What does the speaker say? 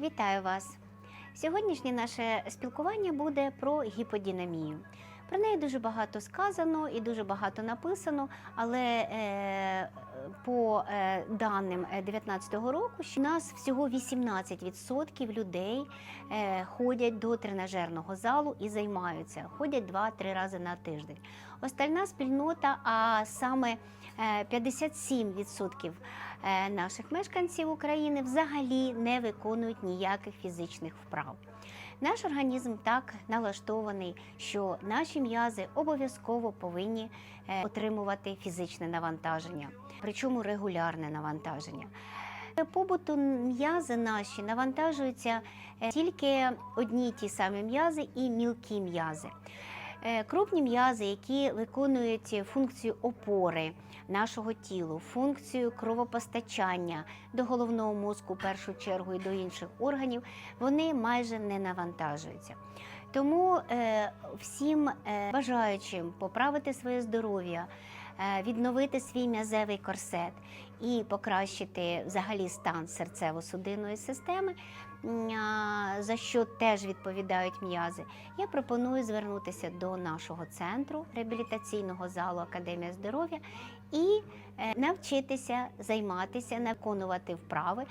Вітаю вас! Сьогоднішнє наше спілкування буде про гіподінамію. Про неї дуже багато сказано і дуже багато написано, але е, по е, даним 2019 року що у нас всього 18% людей е, ходять до тренажерного залу і займаються, ходять 2-3 рази на тиждень. Остальна спільнота, а саме е, 57% е, наших мешканців України взагалі не виконують ніяких фізичних вправ. Наш організм так налаштований, що наші м'язи обов'язково повинні е, отримувати фізичне навантаження, причому регулярне навантаження. Побуту м'язи наші навантажуються е, тільки одні ті самі м'язи і мілкі м'язи. Е, Крупні м'язи, які виконують функцію опори нашого тілу, функцію кровопостачання до головного мозку, в першу чергу, і до інших органів, вони майже не навантажуються. Тому е, всім е, бажаючим поправити своє здоров'я, відновити свій м'язевий корсет і покращити взагалі стан серцево-судинної системи, за що теж відповідають м'язи, я пропоную звернутися до нашого центру реабілітаційного залу Академія здоров'я і е, навчитися займатися, виконувати вправи